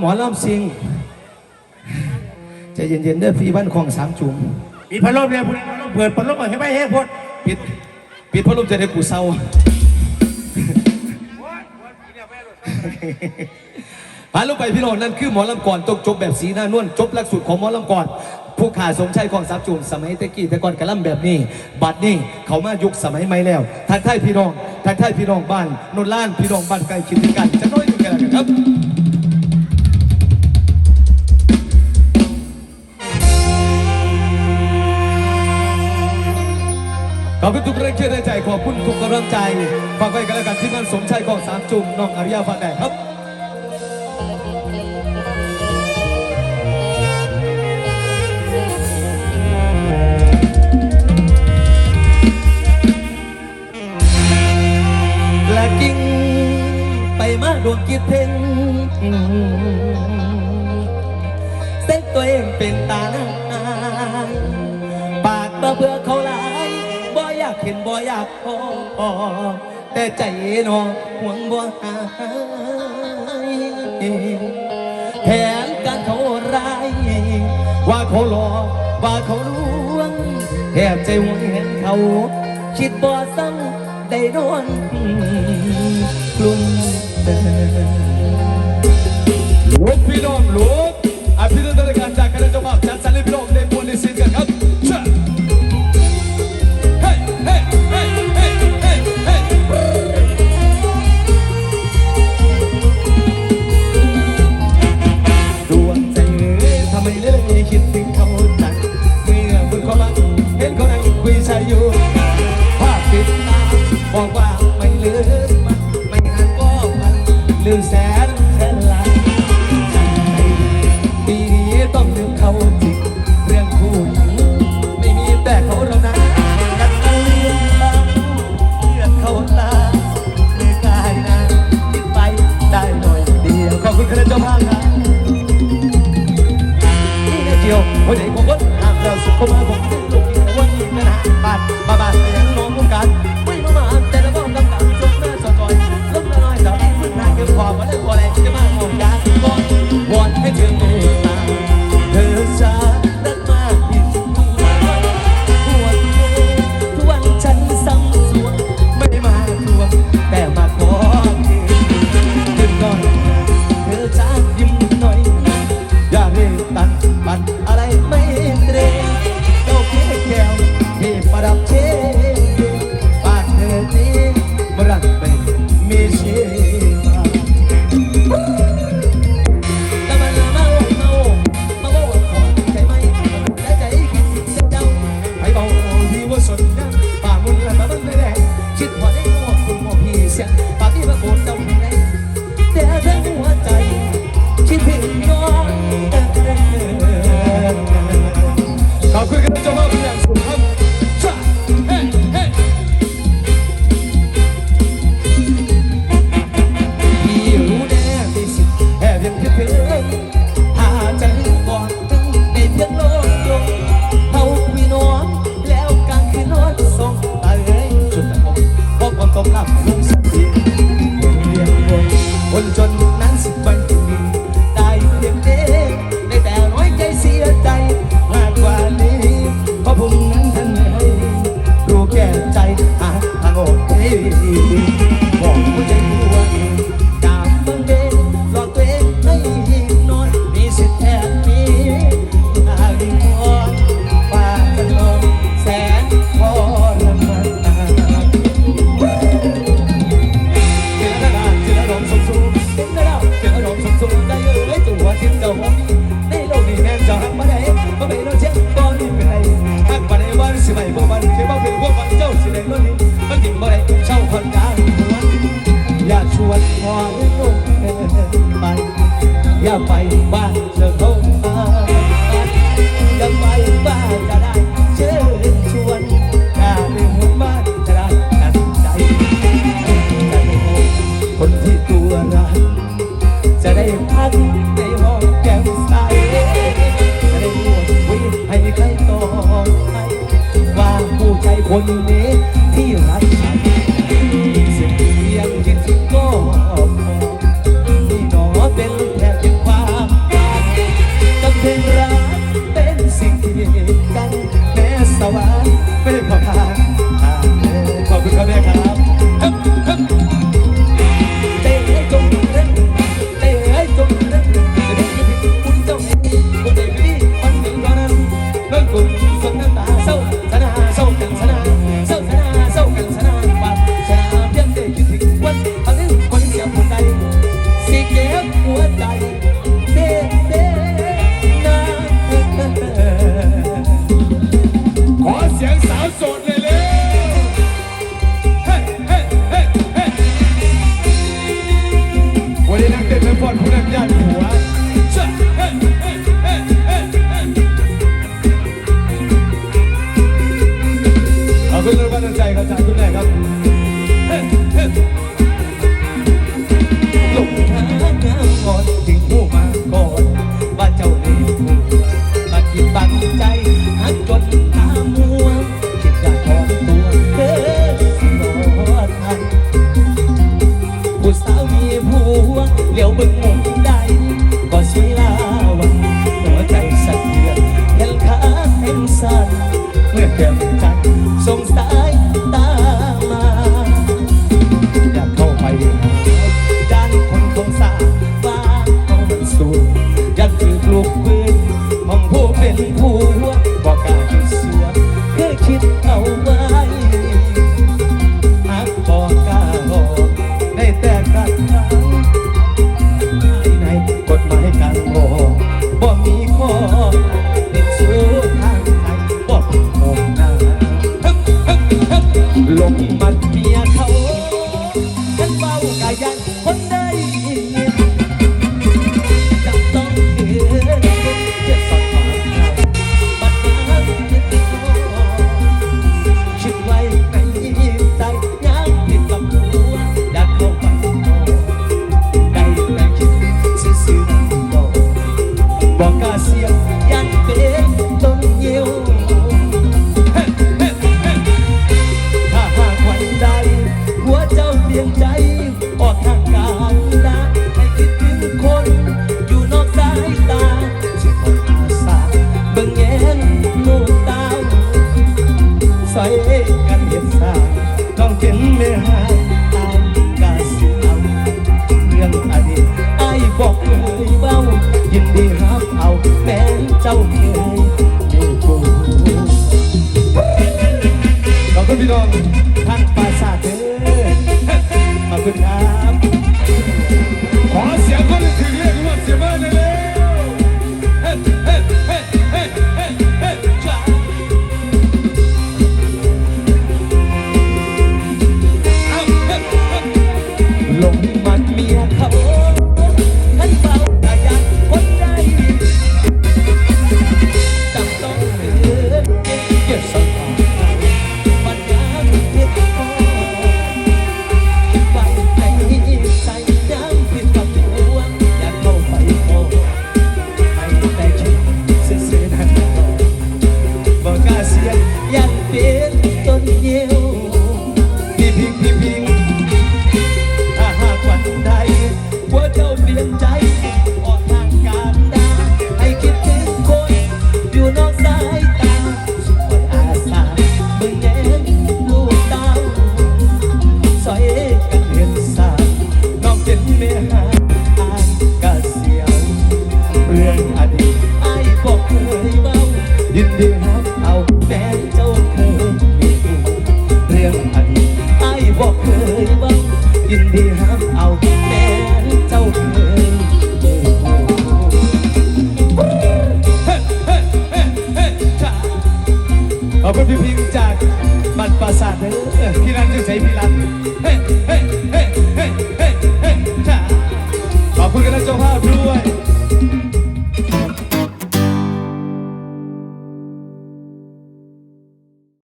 หมอลำซิงใจเย็นๆเด้อพี่บ้านของสามจุ่มมีพัดลมเนี่ยเปิดพัดลมให้ไม่ให้พ้นปิดปิดพัดลมจะได้กูเศร้าพาลูกไปพี่น้องนั่นคือหมอลำก่อนตกจบแบบสีหน้านวลจบหลักสูตรของหมอลำก่อนผู้ขาสมชัยของสามจุ่มสมัยตะกี้แต่ก่อนกระลำแบบนี้ บัดนี้เขามายุคสมัยใหม่แล้วทักทายพี่น้องทักทายพี่น้องบ้านนนล้านพี่น้องบ้านไกลคิดถึงกันจะน้อยอยู่กันแล้วกันครับ ขอบคุณทุกแรงเชื่อในใจขอบคุณทุกกำลังใจฝากไว้กันแล้วกันที่งานสมชัยของสามจุ่มน้องอาริยาฟันแดดครับและกิ่งไปมาดวงกิดเพ่งเส้นตัวเองเป็นตาหน้าปากมาเพื่อเขาลาากเห็นบ่อยากพอแต่ใจน้องหวงบ่หายแผนการเขาร้าย ว่าเขาหลอกว่าเขาลวงแทบใจหวงเห็นเขา คิดบ่ซ้ำได้นอนกลุ่มเดินลูกพี่น้องลูกอภิรัตนการ เลยคิดถึงเขา บ้านเธอเข้ามาอย่าไปบ้านจะได้เชิญชวนอย่าไปหัวบ้านจะได้ตัดใจคนที่ตัวรักจะได้พักในห้องแก้มใสจะได้รวมคุยให้ใครต่อให้ว่าผู้ใจคนนี้ one for them, Daddy. สั้นเมื่อเดิมกันส่งสายตามาอยากเข้าไปด้านคนคงสาบ้าเขามันสูงยันถือลูกปืนมองผู้เป็นผู้บอกกาคิดสัวเคยคิดเอาไว้ Thank you. Yeah. อบคุณพี่พิจากบัตรประสาทเลยพี่รันจะใช้จพี่รันเฮ้เฮ้เฮ้เฮ้เฮ้เฮ้ขอบคุณกันนะเจ้าภาพ